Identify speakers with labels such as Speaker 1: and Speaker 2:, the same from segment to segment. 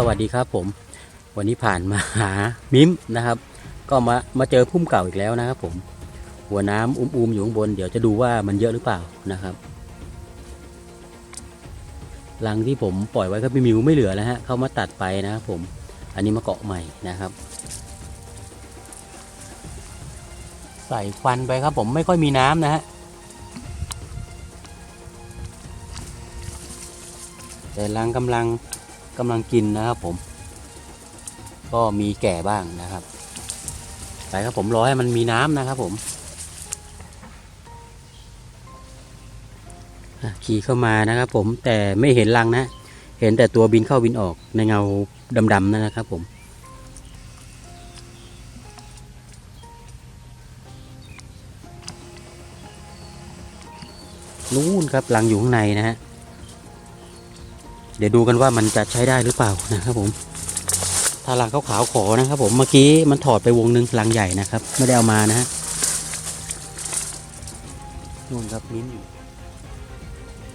Speaker 1: สวัสดีครับผม วันนี้ผ่านมาหามิมนะครับ ก็มามาเจอพุ่มเก่าอีกแล้วนะครับผม หัวน้ำอุ้มๆอยู่ข้างบน เดี๋ยวจะดูว่ามันเยอะหรือเปล่านะครับรังที่ผมปล่อยไว้ก็พี่มิวไม่เหลือแล้วฮะเขามาตัดไปนะครับผม อันนี้มาเกาะใหม่นะครับ ใส่ควันไปครับผมไม่ค่อยมีน้ำนะฮะแต่รังกำลัง กำลังกินนะครับผม ก็มีแก่บ้างนะครับไปครับผมรอให้มันมีน้ำนะครับผมขี่เข้ามานะครับผมแต่ไม่เห็นรังนะ เห็นแต่ตัวบินเข้าบินออกในเงาดำๆนั่นนะครับผมนู่นครับรังอยู่ข้างในนะฮะ เดี๋ยวดูกันว่ามันจะใช้ได้หรือเปล่านะครับผม ถ้ารังขาวๆขอนะครับผมเมื่อกี้มันถอดไปวงหนึ่งรังใหญ่นะครับ ไม่ได้เอามานะฮะนู่นครับมิ้นอยู่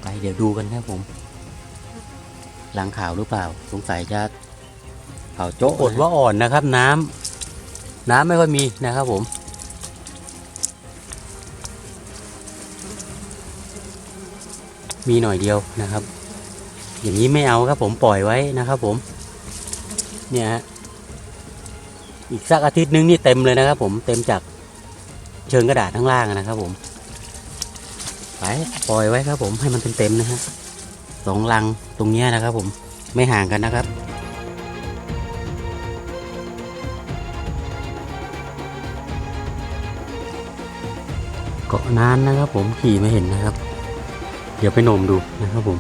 Speaker 1: ไปเดี๋ยวดูกันครับผมรังขาวหรือเปล่า สงสัยจะขาวโจ๊ะอดว่าอ่อนนะครับ น้ำน้ำไม่ค่อยมีนะครับผมมีหน่อยเดียวนะครับ อย่างนี้ไม่เอาครับผมปล่อยไว้นะครับ ผม เนี่ยฮะอีกสักอาทิตย์นึงนี่เต็มเลยนะครับ ผมเต็มจากเชิงกระดาษข้งล่างนะครับ ผมไปปล่อยไว้ครับ ผมให้มันเต็มๆนะฮะสองลังตรงนี้นะครับ ผมไม่ห่างกันนะครับเกาะนานนะครับ ผมขี่ไม่เห็นนะครับ เดี๋ยวไปโนมดูนะครับผม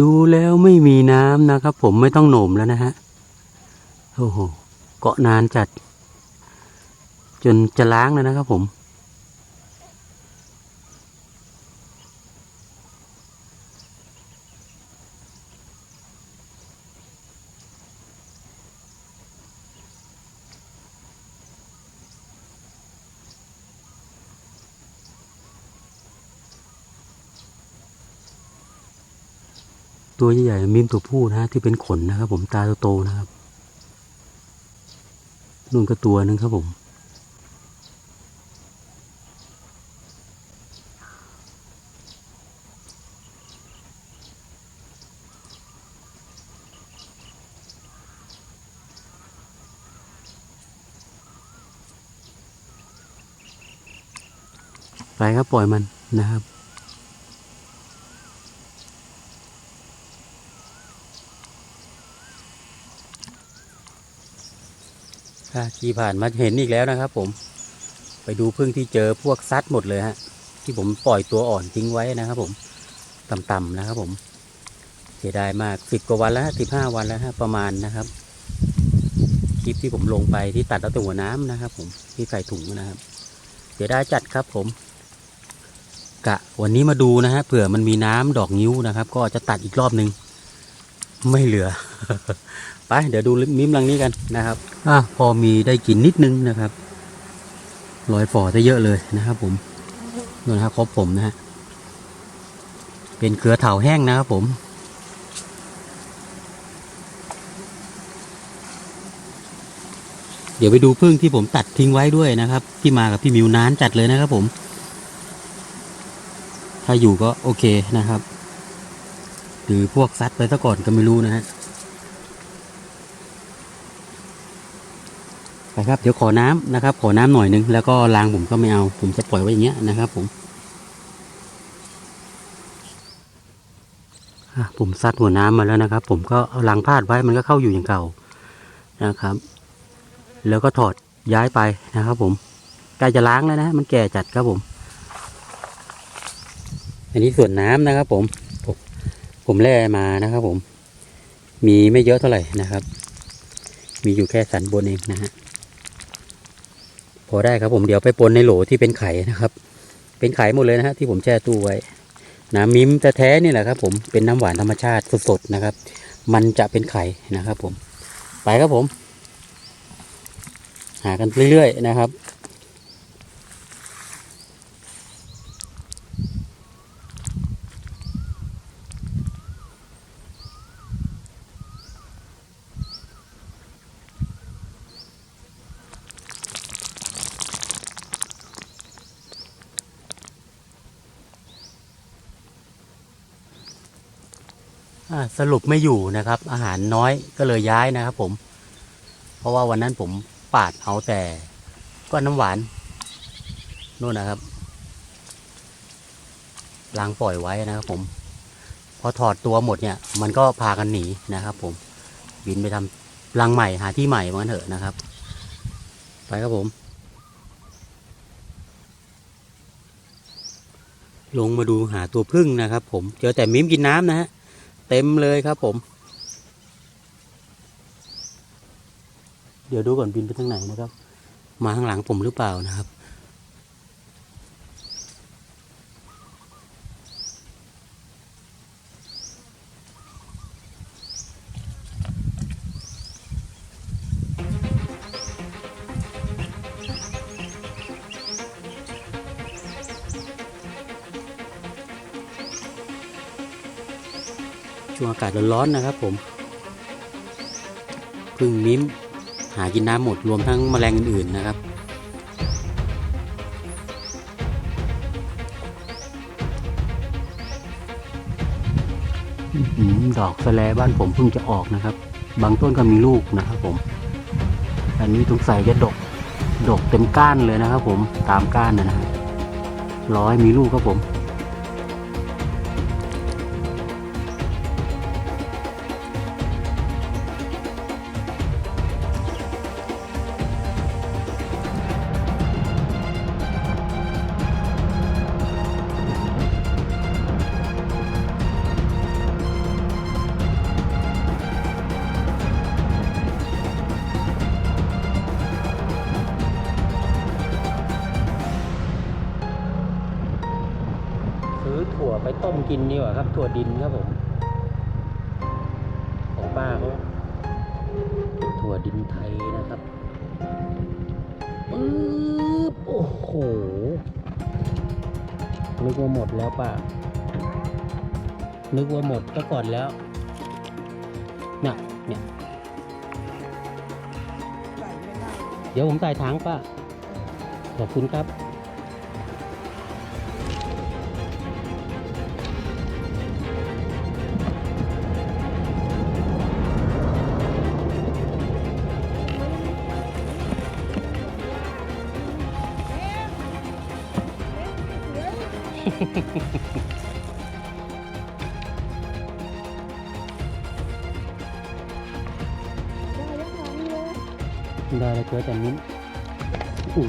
Speaker 1: ดูแล้วไม่มีน้ำนะครับ ผมไม่ต้องโหนมแล้วนะฮะโอ้โหเกาะนานจัด จนจะล้างแล้วนะครับผม ตัวใหญ่ๆมิมตัวผู้นะฮะที่เป็นขนนะครับ ผมตาโตๆนะครับนุ่นก็ตัวหนึงครับผม ไปครับปล่อยมันนะครับ ค่ะขี่ผ่านมาเห็นอีกแล้วนะครับ ผม ไปดูพึ่งที่เจอพวกซัดหมดเลยฮะ ที่ผมปล่อยตัวอ่อนทิ้งไว้นะครับ ผมต่ำๆนะครับ ผมเสียดายมากสิบกว่าวันแล้วสิบห้าวันแล้วฮะประมาณนะครับ คลิปที่ผมลงไปที่ตัดแตัวหัวน้ำนะครับ ผมที่ใส่ถุงนะครับเสียดายจัดครับ ผม กะวันนี้มาดูนะฮะเผื่อมันมีน้ำดอกนิ้วนะครับ ก็จะตัดอีกรอบนึง ไม่เหลือ ไป เดี๋ยวดูมิมลังนี้กันนะครับอะพอมีได้กินนิดนึงนะครับรอยฝ่อได้เยอะเลยนะครับ ผมนู่นะครับครบผมนะฮะเป็นเครือเถาแห้งนะครับผมเดี๋ยวไปดูพึ่งที่ผมตัดทิ้งไว้ด้วยนะครับที่มากับพี่มิวนานจัดเลยนะครับผม ถ้าอยู่ก็โอเคนะครับ หรือพวกซัดไปซะก่อนก็ไม่รู้นะฮะไปครับเดี๋ยวขอน้ำนะครับ ขอน้ำหน่อยนึงแล้วก็รางผมก็ไม่เอาผมจะปล่อยไว้อย่างเงี้ยนะครับ ผมผมซัดหัวน้ำมาแล้วนะครับ ผมก็เอารางพาดไว้มันก็เข้าอยู่อย่างเก่านะครับ แล้วก็ถอดย้ายไปนะครับ ผมใกล้จะล้างแล้วนะ มันแก่จัดครับผม อันนี้ส่วนน้ำนะครับ ผม ผมแล่มานะครับ ผม มีไม่เยอะเท่าไหร่นะครับ มีอยู่แค่สันบนเองนะฮะพอได้ครับผมเดี๋ยวไปปนในโหลที่เป็นไข่นะครับ เป็นไข่หมดเลยนะฮะที่ผมแช่ตู้ไว้น้ำมิมแท้ๆนี่แหละครับ ผมเป็นน้ำหวานธรรมชาติสดๆนะครับ มันจะเป็นไข่นะครับ ผม ไปครับผม หากันเรื่อยๆนะครับ สรุปไม่อยู่นะครับ อาหารน้อยก็เลยย้ายนะครับ ผม เพราะว่าวันนั้นผมปาดเอาแต่ก้อนน้ำหวานนู่นนะครับล้างปล่อยไว้นะครับ ผม พอถอดตัวหมดเนี่ย มันก็พากันหนีนะครับ ผม บินไปทำรังใหม่หาที่ใหม่มาเถอะนะครับ ไปครับผมลงมาดูหาตัวพึ่งนะครับ ผม เจอแต่มิ้มกินน้ำนะฮะ เต็มเลยครับผม เดี๋ยวดูก่อนบินไปทางไหนนะครับ มาข้างหลังผมหรือเปล่านะครับ ช่วงอากาศร้อนๆนะครับ ผมพึ่งมิ้มหากินน้ำหมดรวมทั้งแมลงอื่นๆนะครับ ดอกสะแลบ้านผมเพิ่งจะออกนะครับ บางต้นก็มีลูกนะครับผม อันนี้สงสัยจะดก ดกเต็มก้านเลยนะครับผมตามก้านนะนะร้อยมีลูกครับผม ถั่วไปต้มกินดีกว่าครับ ถั่วดินครับผมของป้าเขาถั่วดินไทยนะครับปึ๊บโอ้โหนึกว่าหมดแล้วป้านึกว่าหมดก็ก่อนแล้วน่ะเนี่ยเดี๋ยวผมใส่ถังป้าขอบคุณครับ ได้แล้วเจอแต่มิ้นอุ้ย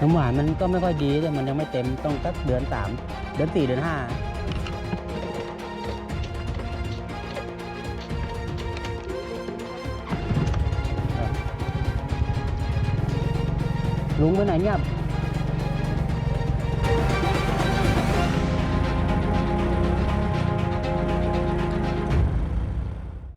Speaker 1: น้ำหวานมันก็ไม่ค่อยดีแต่มันยังไม่เต็มต้องสักเดือนสามเดือนสี่เดือนห้าลุงไปไหนเนี่ย